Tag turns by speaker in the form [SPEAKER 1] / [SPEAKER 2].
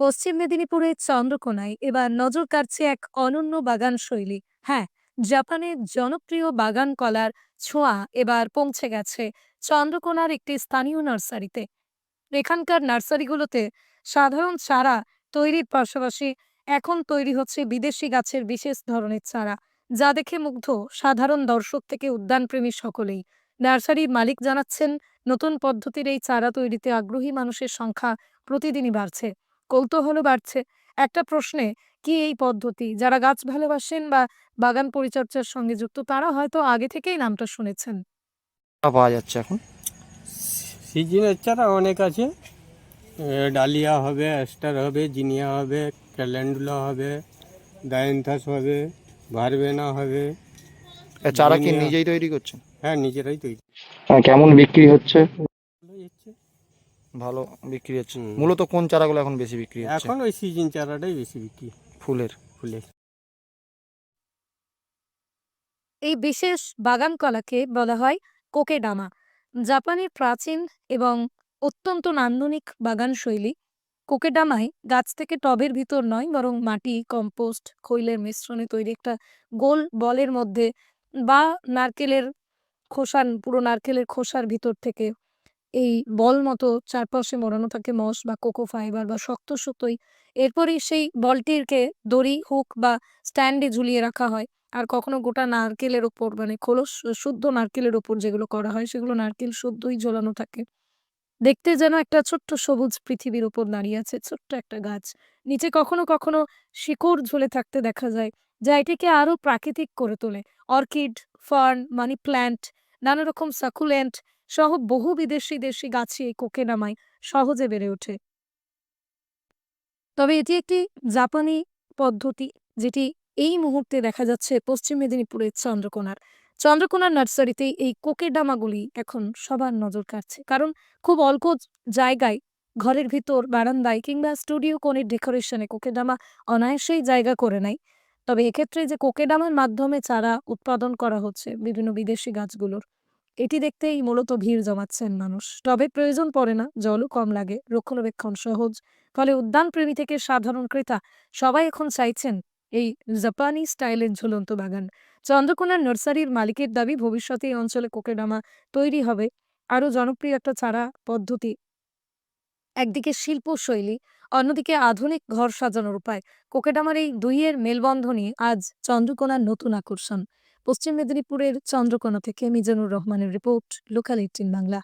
[SPEAKER 1] পশ্চিম মেদিনীপুরের চন্দ্রকোনায় এবার নজর কাড়ছে এক অনন্য বাগান শৈলী হ্যাঁ জাপানের জনপ্রিয় বাগান কলার ছোঁয়া এবার পৌঁছে গেছে চন্দ্রকোনার একটি স্থানীয় নার্সারিতে। এখানকার নার্সারিগুলোতে সাধারণ চারা তৈরির পাশাপাশি এখন তৈরি হচ্ছে বিদেশি গাছের বিশেষ ধরনের চারা, যা দেখে মুগ্ধ সাধারণ দর্শক থেকে উদ্যানপ্রেমী সকলেই। নার্সারির মালিক জানাচ্ছেন, নতুন পদ্ধতির এই চারা তৈরিতে আগ্রহী মানুষের সংখ্যা প্রতিদিনই বাড়ছে। কৌতূহলও বাড়ছে। একটা প্রশ্নে কি এই পদ্ধতি? যারা গাছ ভালোবাসেন বা বাগান পরিচর্যার সঙ্গে যুক্ত তারা হয়তো আগে থেকেই নামটা শুনেছেন।
[SPEAKER 2] পাওয়া যাচ্ছে এখন।
[SPEAKER 3] সিজনের চারা অনেক আছে। ডালিয়া হবে অ্যাস্টার হবে জিনিয়া হবে ক্যালেন্ডুলা হবে ডায়েন্থাস হবে ভারবেনা হবে
[SPEAKER 2] চারা কি নিজেই তৈরি করছেন?
[SPEAKER 3] হ্যাঁ নিজেরাই তৈরি।
[SPEAKER 2] হ্যাঁ, কেমন বিক্রি হচ্ছে। ভালো বিক্রি হচ্ছে। মূলত কোন চারাগুলো এখন বেশি বিক্রি হচ্ছে?
[SPEAKER 3] এখন ওই সিজন চারাটাই বেশি বিক্রি।
[SPEAKER 2] ফুলের।
[SPEAKER 3] ফুলের।
[SPEAKER 1] এই বিশেষ বাগান কলাকে বলা হয় কোকেডামা জাপানের প্রাচীন এবং অত্যন্ত নান্দনিক বাগান শৈলী। কোকেডামায় গাছ থেকে টবের ভিতর নয় বরং মাটি কম্পোস্ট খৈলের মিশ্রণে তৈরি একটা গোল বলের মধ্যে বা নারকেলের খোসান পুরো নারকেলের খোসার ভিতর থেকে এই বল মতো চারপাশে মোড়ানো থাকে মস বা কোকো ফাইবার বা শক্ত সুতোই। এরপরই সেই বলটিকে দড়ি, হুক বা স্ট্যান্ডে ঝুলিয়ে রাখা হয়। আর কখনো গোটা নারকেলের ওপর মানে খোলস শুদ্ধ নারকেলের ওপর যেগুলো করা হয় সেগুলো নারকেল শুদ্ধই ঝোলানো থাকে। দেখতে যেন একটা ছোট্ট সবুজ পৃথিবীর ওপর দাঁড়িয়ে আছে ছোট্ট একটা গাছ। নিচে কখনো কখনো শিকড় ঝুলে থাকতে দেখা যায়, যা এটিকে আরও প্রাকৃতিক করে তোলে। অর্কিড, ফার্ন, মানি প্ল্যান্ট, নানা রকম সাকুলেন্ট সহ বহু বিদেশি দেশি গাছই এই কোকেনামায় সহজে বেড়ে ওঠে। তবে এটি একটি জাপানি পদ্ধতি, যেটি এই মুহূর্তে দেখা যাচ্ছে পশ্চিম মেদিনীপুরের চন্দ্রকোনার। চন্দ্রকোনার নার্সারিতে এই কোকেডামাগুলি এখন সবার নজর কাড়ছে, কারণ খুব অল্প জায়গায় ঘরের ভিতর, বারান্দায় কিংবা স্টুডিও কোণের ডেকোরেশনে কোকেডামা অনায়াসেই জায়গা করে নেয়। তবে এক্ষেত্রে যে কোকেডামার মাধ্যমে চারা উৎপাদন করা হচ্ছে বিভিন্ন বিদেশি গাছগুলোর এটি দেখতেই মূলত ভিড় জমাচ্ছেন মানুষ। তবে প্রয়োজন পড়ে না, জলও কম লাগে, রক্ষণাবেক্ষণ সহজ। ফলে উদ্যানপ্রেমী থেকে সাধারণ ক্রেতা সবাই এখন চাইছেন এই জাপানি স্টাইলের ঝুলন্ত বাগান। চন্দ্রকোনার নার্সারির মালিকের দাবি, ভবিষ্যতে এই অঞ্চলে কোকেডামা তৈরি হবে। আরও জনপ্রিয় একটা চারা পদ্ধতি। একদিকে শিল্পশৈলী, অন্যদিকে আধুনিক ঘর সাজানোর উপায়। কোকেডামার এই দুইয়ের মেলবন্ধনই আজ চন্দ্রকোনার নতুন আকর্ষণ। পশ্চিম মেদিনীপুরের চন্দ্রকোনা থেকে মিজানুর রহমানের রিপোর্ট লোকাল এইটিন বাংলা।